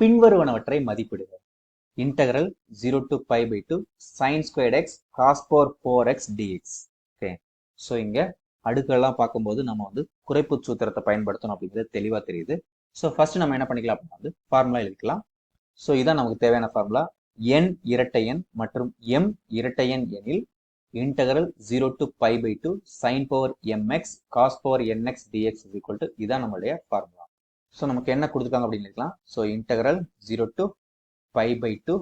பின்வருவனவற்றை மதிப்பிடுக. Integral zero to pi by two sine squared x cos power four x dx okay so இங்க அடுக்கெல்லாம் பார்க்கும்போது நம்ம வந்து குறைப்பு சூத்திரத்தை பயன்படுத்தணும் அப்படிங்கிறது தெளிவா தெரியுது. ஸோ ஃபர்ஸ்ட் நம்ம என்ன பண்ணிக்கலாம் அப்படின்னா வந்து ஃபார்முலா எழுதிக்கலாம். ஸோ இதான் நமக்கு தேவையான ஃபார்முலா என் இரட்டை எண் மற்றும் எம் இரட்டை எண் எனில் integral zero to pi by two sine power m x cos power n x dx is to இதான் நம்மளுடைய ஃபார்முலா ஸோ நமக்கு என்ன கொடுத்துருக்காங்க அப்படின்னு இருக்கலாம் so integral zero to pi by two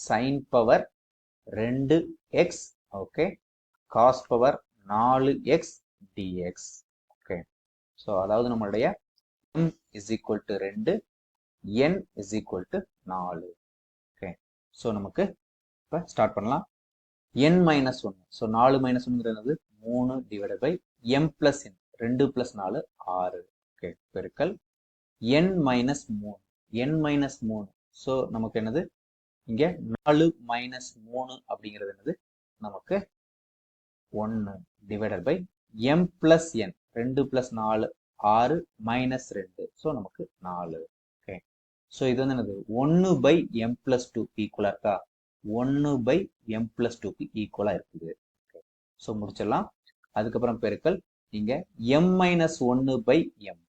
sine power ரெண்டு எக்ஸ் ஓகே காஸ் பவர் நாலு x dx okay so அதாவது நம்மளுடைய எம் இஸ் ஈக்குவல் டு ரெண்டு என் இஸ் ஈக்குவல் டு நாலு ஓகே ஸோ நமக்கு இப்போ ஸ்டார்ட் பண்ணலாம். என் மைனஸ் ஒன்று ஸோ நாலு மைனஸ் ஒன்றுங்கிறது மூணு divided by m plus n ரெண்டு பிளஸ் நாலு ஆறு ஓகே பெருக்கல் என் மைனஸ் மூணு. என் மைனஸ் மூணு. ஸோ நமக்கு என்னது? இங்கே நாலு மைனஸ் மூணு அப்படிங்கிறது என்னது? நமக்கு ஒன்று divided by m plus n ரெண்டு பிளஸ் நாலு ஆறு மைனஸ் ரெண்டு. ஸோ நமக்கு நாலு. ஓகே ஸோ இது வந்து என்னது? ஒன்று பை எம் பிளஸ் டூ ஈக்குவலாக இருக்கா? ஒன்று பை எம் பிளஸ் டூக்கு ஈக்குவலாக இருக்குது. ஸோ முடிச்சிடலாம். அதுக்கப்புறம் பெருக்கல். இங்கே எம் மைனஸ் ஒன்று பை எம்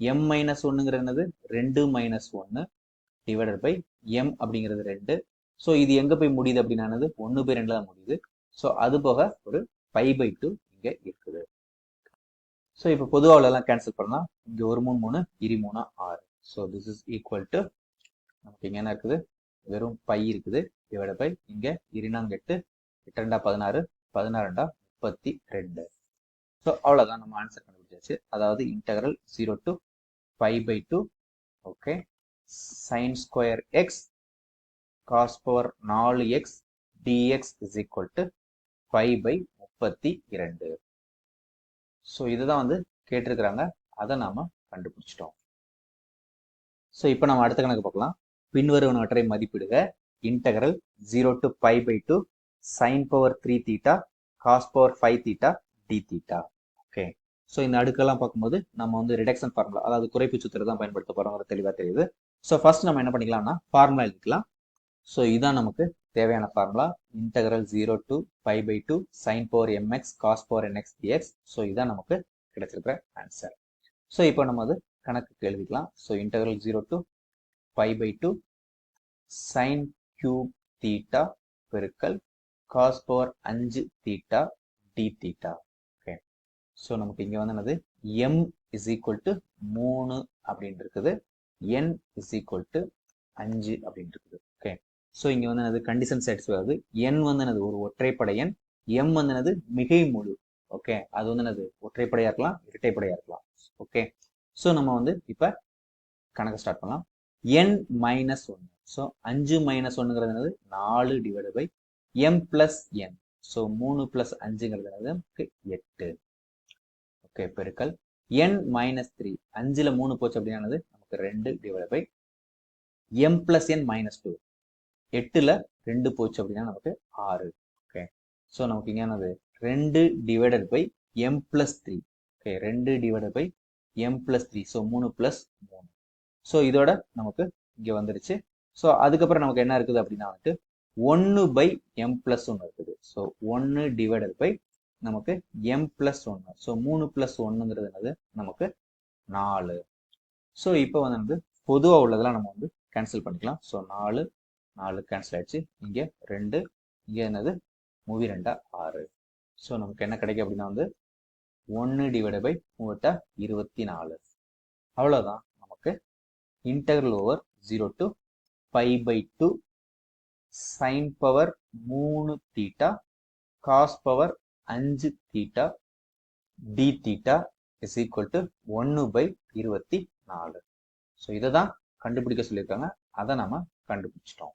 எம் மைனஸ் ஒன்றுங்கிறது என்னது? ரெண்டு மைனஸ் ஒன்று டிவைடட் பை எம் அப்படிங்கிறது ரெண்டு. ஸோ இது எங்கே போய் முடியுது அப்படின்னானது ஒன்று பை ரெண்டு தான் முடியுது. ஸோ அது போக ஒரு பை பை டூ இங்கே இருக்குது. ஸோ இப்போ பொதுவாக எல்லாம் கேன்சல் பண்ணலாம் இங்கே ஒரு மூணு மூணு இரு மூணு ஆறு. So this is equal to நமக்கு இங்கே என்ன இருக்குது? வெறும் பை இருக்குது. டிவைட் பை இங்கே இருநாங்கெட்டு எட்டு ரெண்டா பதினாறு பதினாறுண்டா முப்பத்தி ரெண்டு. ஸோ அவ்வளோதான் நம்ம ஆன்சர் கண்டுபிடிச்சாச்சு அதாவது integral zero to five by two okay sine square x cos power நாலு x dx is equal to pi by முப்பத்தி இரண்டு. ஸோ இதுதான் வந்து கேட்டிருக்கிறாங்க. அதை நாம கண்டுபிடிச்சிட்டோம். ஸோ இப்போ நம்ம அடுத்த கணக்கு பார்க்கலாம். பின்வருவனவற்றை மதிப்பிடுக. Integral zero to five by two sine power three theta cos power five theta d theta so இந்த அடுக்கெல்லாம் பார்க்கும்போது நம்ம வந்து ரிடக்ஷன் ஃபார்முலா அதாவது குறைப்பு சூத்திரம் தான் பயன்படுத்த போகிறோங்கிற தெளிவாக தெரியுது. ஸோ ஃபர்ஸ்ட் நம்ம என்ன பண்ணிக்கலாம்னா ஃபார்முலா எழுதிக்கலாம். ஸோ இதுதான் நமக்கு தேவையான formula integral zero to pi by two sine power mx cos power nx dx so இதான் நமக்கு கிடைச்சிருக்கிற ஆன்சர் ஸோ இப்போ நம்ம அது கணக்குக்கு எழுதிக்கலாம். So integral zero to pi by two sine cube theta பெருக்கல் காஸ் பவர் அஞ்சு தீட்டா டி தீட்டா ஸோ நமக்கு இங்கே வந்து என்னது? எம் இஸ் ஈக்குவல் டு மூணு அப்படின்னு இருக்குது என் இஸ் ஈக்குவல் டு அஞ்சு அப்படின்னு இருக்குது ஓகே ஸோ இங்கே வந்து எனது கண்டிஷன் சாட்டிஸ்ஃபை ஆகுது என் வந்து எனது ஒரு ஒற்றைப்படை எண். எம் வந்து எனது மிகை முழு. ஓகே அது வந்து என்னது? ஒற்றைப்படையாக இருக்கலாம் இரட்டைப்படையாக இருக்கலாம். ஓகே ஸோ நம்ம வந்து இப்போ கணக்கு ஸ்டார்ட் பண்ணலாம். என் மைனஸ் ஒன்று ஸோ அஞ்சு மைனஸ் ஒன்றுங்கிறது என்னது? நாலு divide by m plus n so மூணு பிளஸ் அஞ்சுங்கிறது என்னது? எட்டு. ஓகே பெருக்கல். என் மைனஸ் த்ரீ அஞ்சில் மூணு போச்சு அப்படின்னானது நமக்கு ரெண்டு divide by m plus n minus two எட்டில் ரெண்டு போச்சு அப்படின்னா நமக்கு ஆறு. ஓகே ஸோ நமக்கு இங்க ரெண்டு divided by m plus three okay ரெண்டு divided by m plus three so மூணு பிளஸ் மூணு. ஸோ இதோட நமக்கு இங்கே வந்துருச்சு. ஸோ அதுக்கப்புறம் நமக்கு என்ன இருக்குது அப்படின்னா வந்துட்டு ஒன்று பை எம் பிளஸ் ஒன்று இருக்குது. ஸோ ஒன்று டிவைடட் பை நமக்கு எம் பிளஸ் ஒன்று ஸோ மூணு பிளஸ் ஒன்றுங்கிறது என்னது? நமக்கு நாலு. ஸோ இப்போ வந்து வந்து பொதுவாக உள்ளதெல்லாம் நம்ம வந்து கேன்சல் பண்ணிக்கலாம். ஸோ நாலு நாலு கேன்சல் ஆயிடுச்சு. இங்கே ரெண்டு இங்கே என்னது? மூவி ரெண்டா? ஆறு. ஸோ நமக்கு என்ன கிடைக்கும் அப்படின்னா வந்து ஒன்று டிவைட் பை மூவட்டா இருபத்தி நாலு அவ்வளோதான் நமக்கு integral over zero to pi by two sine power மூணு தீட்டா காஸ் பவர் அஞ்சு theta d theta is equal to ஒன்று பை இருபத்தி நாலு. ஸோ இதை தான் கண்டுபிடிக்க சொல்லியிருக்காங்க. அதை நம்ம கண்டுபிடிச்சிட்டோம்.